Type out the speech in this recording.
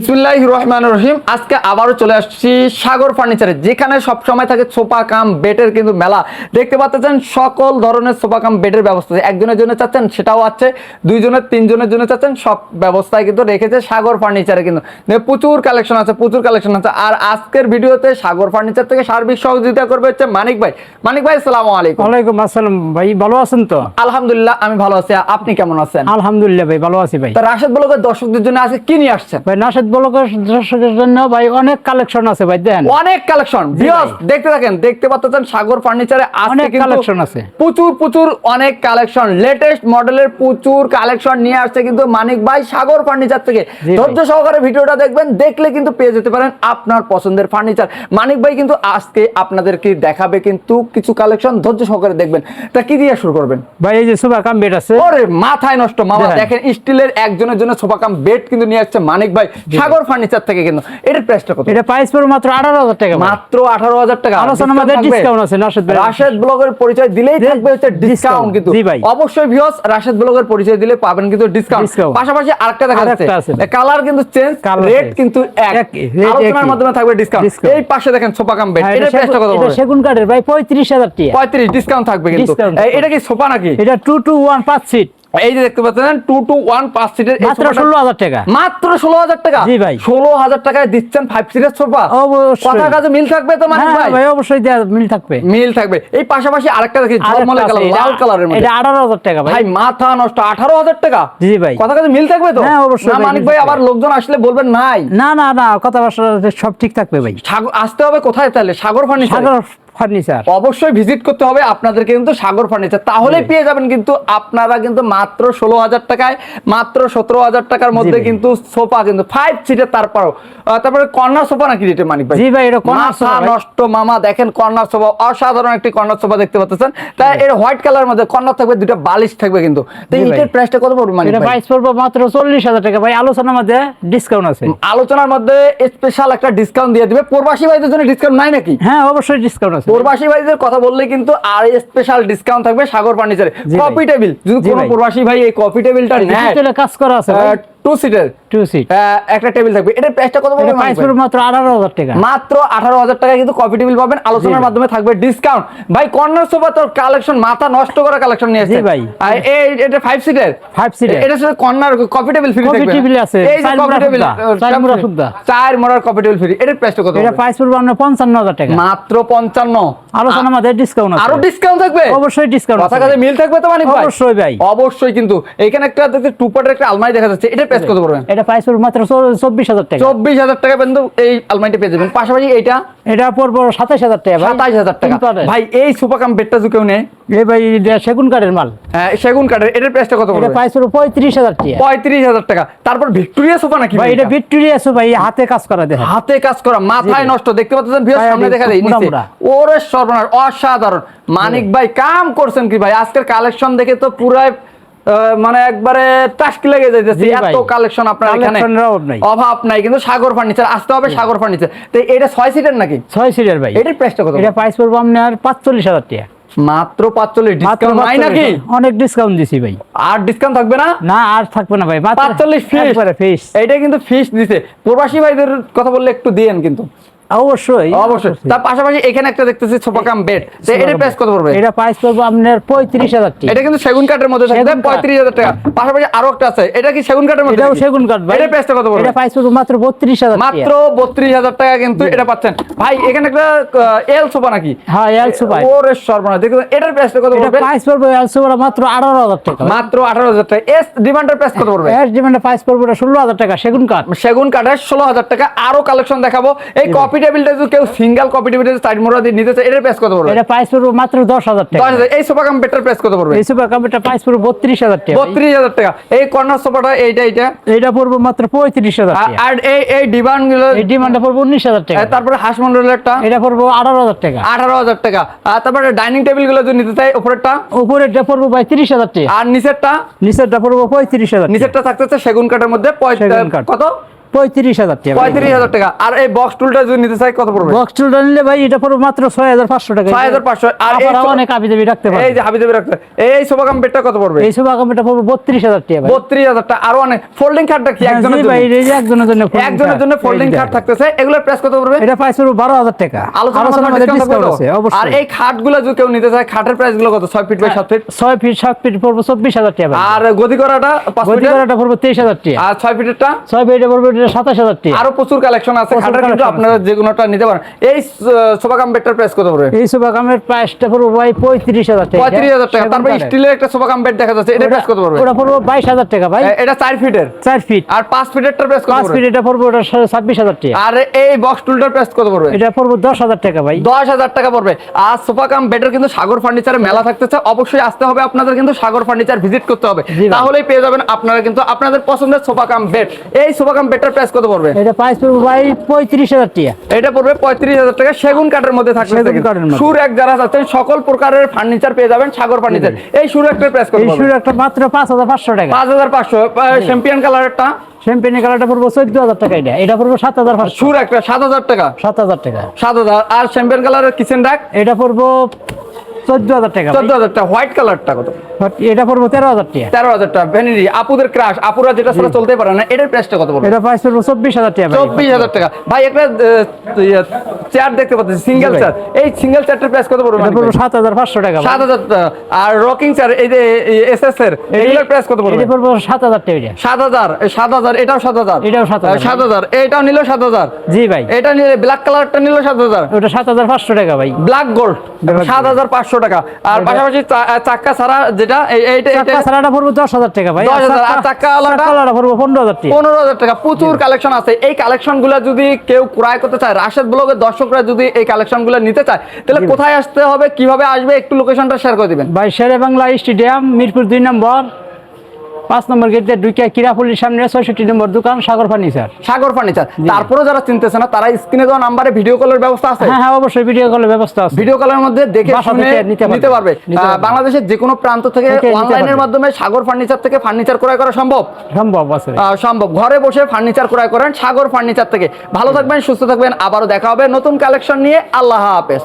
বিসমুল্লাহ রহমান রহিম। আজকে আবারও চলে আসছি সাগর ফার্নিচারে যেখানে সব সময় থাকে সোফা কাম বেডের কিন্তু মেলা। দেখতে পাচ্ছেন সকল ধরনের সোফা কাম বেডের ব্যবস্থা। একজনের জন্য চাচ্ছেন সেটাও আছে দুইজনের তিনজনের জন্য চাচ্ছেন সব ব্যবস্থায় কিন্তু রেখেছে সাগর ফার্নিচারে কিন্তু। প্রচুর কালেকশন আছে প্রচুর কালেকশন আছে। আর আজকের ভিডিওতে সাগর ফার্নিচার থেকে সার্বিক সহযোগিতা করবে হচ্ছে মানিক ভাই। মানিক ভাই সালাম আলাইকুম। ওয়ালাইকুম আসসালাম ভাই ভালো আছেন তো? আলহামদুলিল্লাহ আমি ভালো আছি। আপনি কেমন আছেন? আলহামদুলিল্লাহ ভাই ভালো আছি ভাই। তো রাশেদ ব্লগের দর্শকদের জন্য আজকে কি নিয়ে আসছেন? ভাই নাসেদ দর্শকের জন্য ভাই অনেক কালেকশন আছে ভাই দেন। অনেক কালেকশন ভিউয়ার্স দেখতে থাকেন দেখতে পাচ্ছেন সাগর ফার্নিচারে অনেক কালেকশন আছে। প্রচুর প্রচুর অনেক কালেকশন লেটেস্ট মডেলের প্রচুর কালেকশন নিয়ে আসছে কিন্তু মানিক ভাই সাগর ফার্নিচার থেকে। ধৈর্য সহকারে ভিডিওটা দেখবেন দেখলে কিন্তু পেয়ে যেতে পারেন আপনার পছন্দের ফার্নিচার। মানিক ভাই কিন্তু আজকে আপনাদেরকে দেখাবে কিন্তু কিছু কালেকশন ধৈর্য সহকারে দেখবেন। তা কি দিয়ে শুরু করবেন? ভাই এই যে সুপার কাম বেড আছে। ওরে মাথায় নষ্ট। মামা দেখেন। দেখেন স্টিলের একজনের জন্য সোফা কাম বেড কিন্তু নিয়ে আসছে মানিক ভাই। সাগর ফার্নিচার থেকে কিন্তু। এটার প্রাইসটা কত? এটা প্রাইস পড়বে মাত্র আঠারো হাজার টাকা মাত্র আঠারো হাজার টাকা। আলোচনা আমাদের ডিসকাউন্ট আছে নাসেদ ভাই। রাশেদ ব্লগের পরিচয় দিলেই থাকবে হচ্ছে ডিসকাউন্ট কিন্তু। অবশ্যই ভিউয়ার্স রাশেদ ব্লগের পরিচয় দিলে পাবেন কিন্তু ডিসকাউন্ট পাশাপাশি আরেকটা দেখা যাচ্ছে। আছে কালার কিন্তু চেঞ্জ রেট কিন্তু এক। আলোচনার মাধ্যমে থাকবে ডিসকাউন্ট এই পাশে দেখেন সোফা কাম বেড এটার এটা প্রাইসটা কত এটা পড়বে সেগুন কাঠের ভাই পঁয়ত্রিশ হাজার টাকা। 35 ডিসকাউন্ট থাকবে কিন্তু। এটা কি সোফা নাকি? এটা টু টু ওয়ান পাঁচ সিট এই যে দেখতে পাচ্ছেন টু টু ওয়ান পাঁচ সিটের মাত্র ষোলো হাজার টাকা। মাত্র ষোলো হাজার টাকা। জি ভাই। ষোলো হাজার টাকায় দিচ্ছেন ফাইভ সিটের সোফা। কথা কাজে মিল থাকবে তো মানে ভাই? অবশ্যই মিল থাকবে। মিল থাকবে। এই পাশাপাশি আরেকটা দেখি ঝলমলে কালার লাল কালারের মধ্যে। এটা আঠারো হাজার টাকা ভাই। মাথা নষ্ট আঠারো হাজার টাকা। জি ভাই। কথা কাজে মিল থাকবে তো? হ্যাঁ, অবশ্যই মানিক ভাই আবার লোকজন আসলে বলবেন নাই। না না না কথাবার্তা সব ঠিক থাকবে ভাই। আসতে হবে কোথায় তাহলে? সাগর ফার্নিচার? সাগর ফার্নিচার। অবশ্যই ভিজিট করতে হবে আপনাদেরকে কিন্তু সাগর ফার্নিচার। তাহলে পেয়ে যাবেন কিন্তু আপনারা কিন্তু মাত্র ষোলো হাজার টাকায় মাত্র সতেরো হাজার টাকার মধ্যে কিন্তু সোফা কিন্তু ফাইভ সিটের তারপরও তারপরে কর্নার সোফা নাকি রেটে মানিক ভাই? জি ভাই, এটা নষ্ট মামা দেখেন কর্নার সোফা অসাধারণ একটি কর্নার সোফা দেখতে পাচ্ছেন। তাই এর হোয়াইট কালার মধ্যে কর্নার থাকবে দুটো বালিশ থাকবে কিন্তু। তো এটার প্রাইসটা কত পড়বে মানিক এটা প্রাইস পড়বে মাত্র চল্লিশ হাজার টাকা ভাই। আলোচনার মধ্যে ডিসকাউন্ট আছে। আলোচনার মধ্যে স্পেশাল একটা ডিসকাউন্ট দিয়ে দিবে। প্রবাসী ভাইদের জন্য ডিসকাউন্ট নাই নাকি? হ্যাঁ অবশ্যই ডিসকাউন্ট আছে প্রবাসী ভাইদের কথা বললে কিন্তু আর স্পেশাল ডিসকাউন্ট থাকবে সাগর ফার্নিচারে কপি। টেবিল যদি কোনো। প্রবাসী ভাই এই কপি টেবিলটা নেয় কাজ করা আছে টু সিটের টু সিট একটা টেবিল থাকবে। এটার প্রাইসটা কত পড়বে প্রাইস পড়বে মাত্র আঠারো হাজার টাকা। মাত্র আঠারো হাজার টাকায় কিন্তু কফি টেবিল পাবেন। আলোচনার মাধ্যমে থাকবে ডিসকাউন্ট ভাই কর্নার সোফা তোর কালেকশন মাথা নষ্ট করা কালেকশন নিয়ে আসছে ভাই। এটা ফাইভ সিটের Five seater। এটা সাথে কর্নার কফি টেবিল ফ্রি থাকবে। table আছে, এই যে কফি টেবিল চার মোড়া সুদ্ধা। চার মোড়ার কফি টেবিল ফ্রি এটার প্রাইসটা কত এটা প্রাইস পড়বে আপনার পঞ্চান্ন হাজার টাকা। মাত্র পঞ্চান্ন। আলোচনার মধ্যে ডিসকাউন্ট আছে। আরও ডিসকাউন্ট থাকবে? অবশ্যই ডিসকাউন্ট কথা মিল থাকবে তো মানে অবশ্যই ভাই। অবশ্যই কিন্তু। এখানে একটা দেখতে টু পার্টের একটা আলমারি দেখা যাচ্ছে। এটার প্রাইস কত পড়বে? এটা প্রাইস পড়বে মাত্র চব্বিশ হাজার টাকা। চব্বিশ হাজার টাকা এই আলমারিটা পেয়ে যাবেন। পাশাপাশি এইটা এটা পড়বে সাতাশ হাজার টাকা ভাই। সাতাইশ হাজার টাকা। ভাই এই সুপার কাম বেডটা কেউ নেয়? এই ভাই সেগুন কাঠের মাল। হ্যাঁ, সেগুন কাঠের। এটার প্রাইসটা কত এটা প্রাইস পঁয়ত্রিশ হাজার টাকা। পঁয়ত্রিশ হাজার টাকা। তারপর ভিক্টোরিয়া সোফা নাকি ভাই এটা এটা? ভিক্টোরিয়া আছে ভাই হাতে কাজ করা দেখেন। হাতে কাজ করা মাথায় নষ্ট। দেখতে পাচ্ছেন ভাই, সামনে দেখা যায় নিচে। ওরে সর্বনাশ অসাধারণ। মানিক ভাই কাম করছেন কি ভাই? আজকের কালেকশন দেখে তো পুরাই মানে একবারে টাস্কি লেগে যাইতেছে। এত কালেকশন আপনার এখানে। অভাব নাই। কিন্তু সাগর ফার্নিচার আসতে হবে সাগর ফার্নিচার তো এটা ছয় সিটের নাকি? ছয় সিটের ভাই। এটার প্রাইসটা কত? এটা প্রাইস পড়বে আপনার পাঁচচল্লিশ হাজার টাকা। মাত্র পাঁচচল্লিশ। ডিসকাউন্ট নাই নাকি? অনেক ডিসকাউন্ট দিছি ভাই। আর ডিসকাউন্ট থাকবে না? না আর থাকবে না ভাই। পাঁচচল্লিশ ফিস। এইটা কিন্তু ফিস দিছে। প্রবাসী ভাইদের কথা বললে একটু দিয়েন কিন্তু। অবশ্যই। অবশ্যই। তার পাশাপাশি এখানে একটা দেখতেছি সোফা কাম বেড তো এটার প্রাইস কত পড়বে? এটা প্রাইস পড়বে আপনার পঁয়ত্রিশ হাজার টাকা এটা কিন্তু সেগুন কাঠের মধ্যে থাকবে সেগুন কাঠ। পঁয়ত্রিশ হাজার টাকা। পাশাপাশি আরও একটা আছে। এটা কি সেগুন কাঠের মধ্যে এটাও সেগুন কাঠ ভাই। প্রাইসটা কত পড়বে? এটা প্রাইস পড়বে মাত্র বত্রিশ হাজার মাত্র বত্রিশ হাজার টাকা কিন্তু এটা পাচ্ছেন। ভাই এখানে একটা এল সোফা নাকি? হ্যাঁ এল সোফা ওরে সর্বনাশ। দেখুন এটার প্রাইসটা কত এটা প্রাইস পড়বে এল সোফা মাত্র আঠারো হাজার টাকা। মাত্র আঠারো হাজার টাকা। এস ডিমান্ডের প্রাইস কত পড়বে? এস ডিমান্ডের প্রাইস পড়বে ষোলো হাজার টাকা সেগুন কাঠ। সেগুন কাঠের ষোলো হাজার টাকা। আরও কালেকশন দেখাবো। এই কপি টেবিলটা যদি কেউ সিঙ্গেল কপি টেবিলের সাইড মোড়া দিয়ে নিতে চায় এটার প্রাইস কত পড়বে? এটা প্রাইস পড়বে মাত্র দশ টাকা। হাজার। এই সোফা কাম প্রাইস কত পড়বে? এই সোফা কাপড়টা প্রাইস পড়বে বত্রিশ হাজার টাকা। ভাই। বত্রিশ হাজার টাকা। এই কর্নার সোফাটা এইটা এইটা? এটা পড়বে মাত্র পঁয়ত্রিশ হাজার আর- টাকা। আর এই এই ডিমান্ডগুলো এই ডিমান্ডটা পড়বে উনিশ হাজার টাকা। তারপরে হাঁস মন্ডলেরটা এটা পড়বে আঠারো হাজার টাকা। আর তারপরে ডাইনিং টেবিলগুলো যদি নিতে চাই উপরেরটা? উপরেরটা পড়বে ভাই তিরিশ হাজার টাকা। আর নিচেরটা? নিচেরটা পড়বে পঁয়ত্রিশ হাজার টাকা। নিচেরটা থাকতেছে সেগুন কাঠের মধ্যে কত? পঁয়ত্রিশ হাজার টাকা পঁয়ত্রিশ হাজার টাকা। আর এই বক্স টুলটা যদি নিতে চাই কত পড়বে? বক্স টুলটা নিলে ভাই এটা পড়বে মাত্র ছয় হাজার পাঁচশো টাকা। ছয় হাজার পাঁচশো। আর এই আপনারা সো- অনেক আবি দাবি রাখতে এই যে হাবিজাবি রাখতে এই সোফা বেডটা কত পড়বে? এই সব আগামীটা পড়বে বত্রিশ হাজার টাকা বত্রিশ হাজার টাকা। আরও অনেক ফোল্ডিং খাটটা কি? একজনের জন্য? ভাই এই যে একজনের জন্য একজনের জন্য ফোল্ডিং খাট থাকতেছে। এগুলোর প্রাইস কত পড়বে? এটা প্রাইস পড়বে বারো হাজার টাকা। আলোচনা মধ্যে ডিসকাউন্ট আছে আর এই খাটগুলো যদি কেউ নিতে চায় খাটের প্রাইসগুলো কত? ছয় ফিট বাই সাত ফিট ছয় ফিট সাত ফিট পড়বে চব্বিশ হাজার টাকা আর গদি করাটা গদি করাটা পড়বে তেইশ হাজার টাকা। আর ছয় ফিটেরটা ছয় ফিটে পড়বে এটা সাতাশ হাজার টাকা আরও প্রচুর কালেকশন আছে প্রচুর কিন্তু আপনারা যে কোনোটা নিতে পারেন। এই সোফা কাম বেডটার প্রাইস কত পড়বে? এই সব আগামের প্রাইসটা পড়বে ভাই পঁয়ত্রিশ হাজার টাকা পঁয়ত্রিশ হাজার টাকা। সেগুন স্টিলের একটা সোফা কাম বেড দেখা যাচ্ছে। এটার প্রাইস কত পড়বে? ওটা পড়বে বাইশ হাজার টাকা ভাই। এটা চার ফিটের চার ফিট আর পাঁচ ফিটেরটার প্রাইস কত পাঁচ ফিট এটা পড়বে ওটা ছাব্বিশ হাজার টাকা আর এই বক্স টুলটার প্রাইস কত পড়বে? এটা পড়বে দশ হাজার টাকা ভাই। দশ হাজার টাকা পড়বে। আর সোফা কাম বেডের কিন্তু সাগর ফার্নিচারে মেলা থাকতেছে। অবশ্যই আসতে হবে। আপনাদের কিন্তু সাগর ফার্নিচার ভিজিট করতে হবে। তাহলেই পেয়ে যাবেন। আপনারা কিন্তু আপনাদের পছন্দের সোফা কাম বেড এই সোফা কাম বেডটার প্রাইস কত পড়বে? এটা প্রাইস পড়বে ভাই পঁয়ত্রিশ হাজার টাকা। এটা পড়বে পঁয়ত্রিশ হাজার টাকা সেগুন কাঠের মধ্যে থাকবে সেগুন কাঠের মধ্যে। সুর এক যারা চাচ্ছেন সকল প্রকারের ফার্নিচার পেয়ে যাবেন সাগর ফার্নিচার এই সুর একটার প্রাইস কত এই শুরু একটা মাত্র পাঁচ হাজার পাঁচশো টাকা। পাঁচ হাজার পাঁচশো। চ্যাম্পিয়ন কালারেরটা শ্যাম্পেনি কালারটা পড়বে চোদ্দ হাজার টাকা এটা। এটা পড়বে সাত হাজার সুর একটা সাত হাজার টাকা। সাত হাজার টাকা। সাত হাজার। আর চ্যাম্পিয়ন কালারের কিচেন রাখ এটা পড়ব চোদ্দ হাজার টাকা চোদ্দ হাজার টাকা হোয়াইট কালারটা কত? এটা পড়ব তেরো হাজার টাকা। তেরো হাজার টাকা। ভ্যানিটি আপুদের ক্রাশ আপুরা যেটা ছাড়া চলতে পারে না এটার প্রাইসটা কত পড়বে? এটা প্রাইস পড়ব চব্বিশ হাজার টাকা ভাই। চব্বিশ হাজার টাকা। ভাই একটা চেয়ার দেখতে পাচ্ছি সিঙ্গেল চেয়ার এই সিঙ্গেল চেয়ারটার প্রাইস কত পড়বে পড়ব সাত হাজার পাঁচশো টাকা সাত হাজার আর রকিং চেয়ার এই যে এস এস এর এগুলোর প্রাইস কত পড়বে? পড়ব সাত হাজার টাকা সাত হাজার এই সাত হাজার এটাও সাত হাজার। এটাও 7,000 সাত হাজার এটাও নিল সাত হাজার। জি ভাই। এটা নিলে ব্ল্যাক কালারটা নিল সাত হাজার। ওটা সাত হাজার পাঁচশো টাকা ভাই। ব্ল্যাক গোল্ড সাত হাজার পাঁচশো টাকা। আর পাশাপাশি চাক্কা ছাড়া যেটা এইটা এইটা চাক্কা ছাড়াটা পড়ব দশ হাজার টাকা ভাই। 10,000 আর চাক্কা- আলাদা? পনেরো হাজার টাকা। পনেরো হাজার টাকা। প্রচুর কালেকশন আছে। এই কালেকশনগুলো যদি কেউ ক্রয় করতে চায় রাশেদ ব্লগের দর্শকরা যদি এই কালেকশনগুলো নিতে চায় তাহলে কোথায় আসতে হবে কীভাবে আসবে একটু লোকেশনটা শেয়ার করে দিবেন। ভাই শেরে বাংলা স্টেডিয়াম মিরপুর দুই নম্বর। পাঁচ নম্বর গেটে দুইটা কিরাপল্লির সামনে ছয়ষট্টি নম্বর দোকান সাগর ফার্নিচার। সাগর ফার্নিচার। তারপরে যারা চিনতেছে না তারা স্ক্রিনে দেওয়া নাম্বারে ভিডিও কলের ব্যবস্থা আছে? হ্যাঁ হ্যাঁ অবশ্যই ভিডিও কলের ব্যবস্থা আছে। ভিডিও কলের মধ্যে দেখে শুনে নিতে পারবে। বাংলাদেশের যে কোনো প্রান্ত থেকে অনলাইনের মাধ্যমে সাগর ফার্নিচার থেকে ফার্নিচার ক্রয় করা সম্ভব? সম্ভব আছে। সম্ভব। ঘরে বসে ফার্নিচার ক্রয় করেন সাগর ফার্নিচার থেকে। ভালো থাকবেন সুস্থ থাকবেন। আবারও দেখা হবে নতুন কালেকশন নিয়ে। আল্লাহ হাফেজ।